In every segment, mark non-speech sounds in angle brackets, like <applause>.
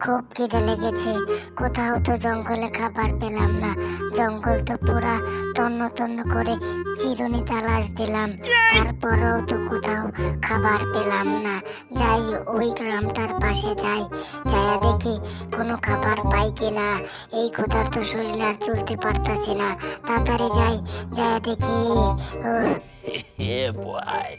খুব খিদে লেগেছে। কোথাও তো জঙ্গলে খাবার পেলাম না। জঙ্গল তো পুরা তন্ন তন্ন করে চিরুনি তালাশ দিলাম। তারপরেও তো কোথাও খাবার পেলাম না। যাই, ওই গ্রামটার পাশে যাই। যাইয়া দেখি কোনো খাবার পাই কিনা। এই কোথার তো শরীর আর চলতে পারতাছি না। তাড়াতাড়ি যাই যাইয়া দেখি। <laughs> boy.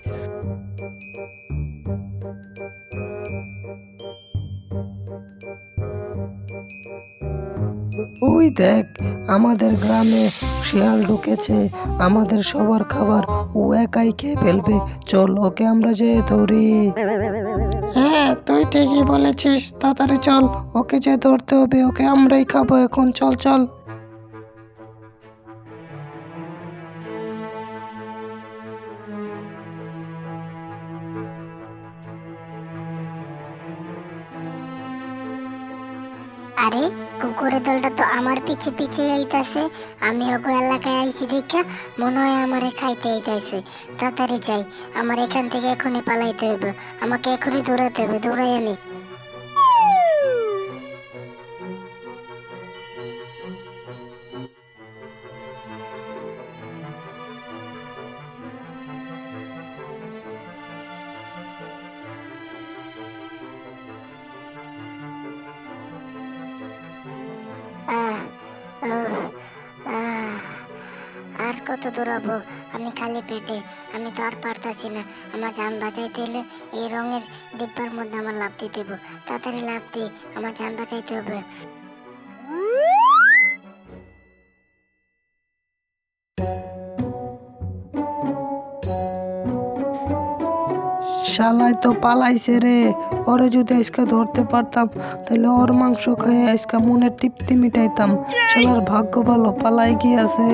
ওই দেখ, আমাদের গ্রামে শিয়াল ঢুকেছে, আমাদের সবার খাবার ও একাই খেয়ে ফেলবে। চল, ওকে আমরা যেয়ে ধরি। হ্যাঁ তুই ঠিকই বলেছিস, তাড়াতাড়ি চল, ওকে যে ধরতে হবে, ওকে আমরাই খাব এখন, চল চল। আরে, কুকুরের দলটা তো আমার পিছে পিছে আইতাছে। আমি ওগো এলাকায় আইছি দেখা মনে হয় আমারে খাইতে আইতাছে। তাড়াতাড়ি যাই, আমার এখান থেকে এখনই পালাইতে হবে আমাকে এখনই দৌড়াতে হবে দৌড়াই আমি। আর কত দৌড়াবো আমি খালি পেটে, আমি তো আর পারতাছি না। আমার যান বাঁচাইতে হলে এই রঙের ডিব্বার মধ্যে আমার লাভ দিতে হবে তাড়াতাড়ি লাভ দিই আমার যান বাঁচাইতে হবে। শালাই তো পালাইছে রে। ওরে যদি আজকে ধরতে পারতাম, তাহলে ওর মাংস খেয়ে আজকে মনের তৃপ্তি মিটাইতাম। শালার ভাগ্য ভালো, পালাই গিয়েছে।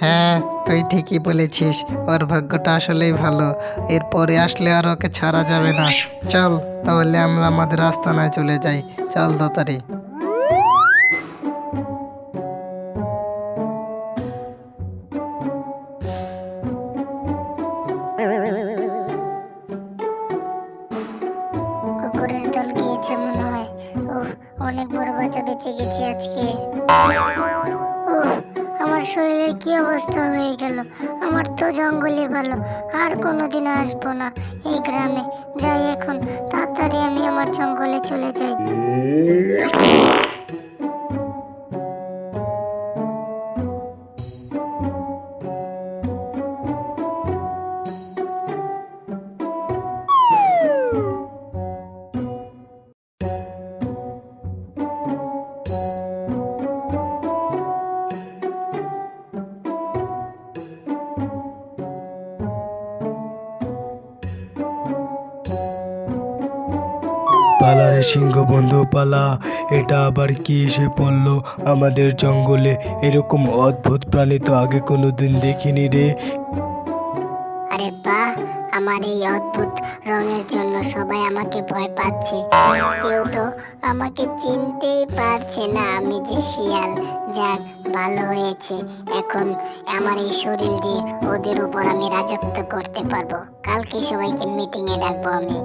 হ্যাঁ তুই ঠিকই বলেছিস। ওর ভাগ্যটা আসলেই ভালো। এরপরে আসলে আর ওকে ছাড়া যাবে না। চল, তাহলে আমরা আমাদের আস্তানায় চলে যাই। চল গিয়েছে মনে হয়। অনেক বড় বাচ্চা বেঁচে আজকে। আমার শরীরের কি অবস্থা হয়ে গেল? আমার তো জঙ্গলে ভালো, আর কোনোদিন আসব না এই গ্রামে। যাই এখন, তাড়াতাড়ি আমি আমার জঙ্গলে চলে যাই। পালা রে সিংহ বন্ধু, পালা। এটা আবার কি এসে পড়ল আমাদের জঙ্গলে? এরকম অদ্ভুত প্রাণী তো আগে কোনোদিন দেখিনি রে। আরে বাহ, আমার এই অদ্ভুত রঙের জন্য সবাই আমাকে ভয় পাচ্ছে। কেউ তো আমাকে চিনতেই পারছে না আমি যে শিয়াল। যাক, ভালো হয়েছে। এখন আমার এই শরীর দিয়ে ওদের উপর আমি রাজত্ব করতে পারব। কালকে সবাইকে মিটিং এ ডাকবো আমি।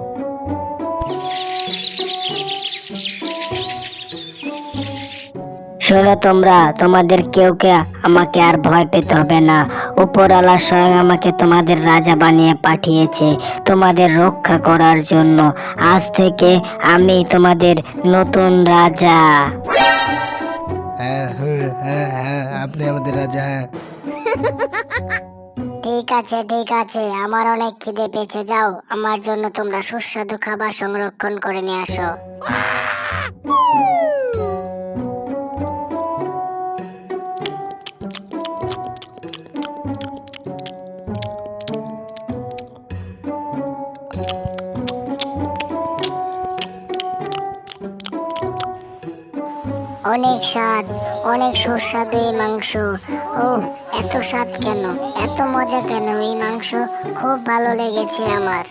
শোনো তোমরা তোমাদের কেউ কে আমাকে আর ভয় পেতে হবে না। উপরওয়ালা স্বয়ং আমাকে তোমাদের রাজা বানিয়ে পাঠিয়েছে তোমাদের রক্ষা করার জন্য। আজ থেকে আমি তোমাদের নতুন রাজা। হ্যাঁ হ্যাঁ হ্যাঁ হ্যাঁ আপনি আমাদের রাজা হ্যাঁ। <laughs> ঠিক আছে ঠিক আছে। আমার অনেক খিদে পেয়েছে, যাও। আমার জন্য তোমরা সুস্বাদু খাবার সংরক্ষণ করে নিয়ে আসো। অনেক স্বাদ, অনেক সুস্বাদু এই মাংস। ও এত স্বাদ কেন? এত মজা কেন এই মাংস? খুব ভালো লেগেছে আমার।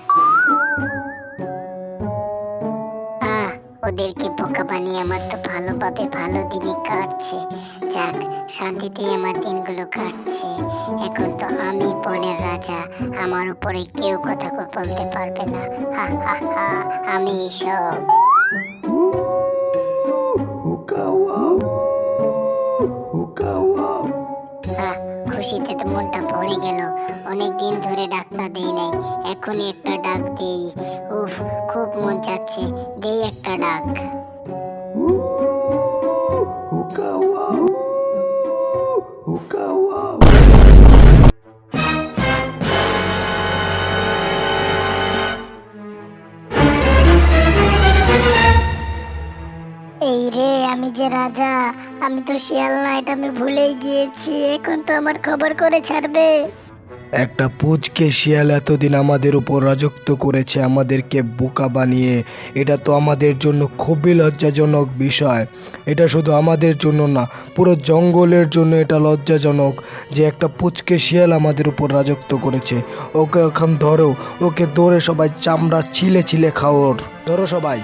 ওদেরকে বোকা বানিয়ে আমার তো ভালোভাবে ভালো দিনই কাটছে। যাক, শান্তিতেই আমার দিনগুলো কাটছে। এখন তো আমি বনের রাজা, আমার উপরে কেউ কথা বলতে পারবে না। হা হা হা, আমি সব খুশিতে তো মনটা ভরে গেল। অনেক দিন ধরে ডাকটা দেই নাই। এখনই একটা ডাক দেই। উফ, খুব মন চাচ্ছে। দেই একটা ডাক। যে রাজা, আমি তো শিয়াল না, এটা আমি ভুলেই গিয়েছি। এখন তো আমার খবর করে ছাড়বে। একটা পুচকে শিয়াল এতদিন আমাদের উপর রাজত্ব করেছে, আমাদেরকে বোকা বানিয়ে, এটা তো আমাদের জন্য খুবই লজ্জাজনক বিষয়। এটা শুধু আমাদের জন্য না, পুরো জঙ্গলের জন্য এটা লজ্জাজনক যে একটা পুচকে শিয়াল আমাদের উপর রাজত্ব করেছে। ওকে এখন ধরো, ওকে ধরে সবাই চামড়া ছিলে ছিলে খাওয়ার ধরো সবাই।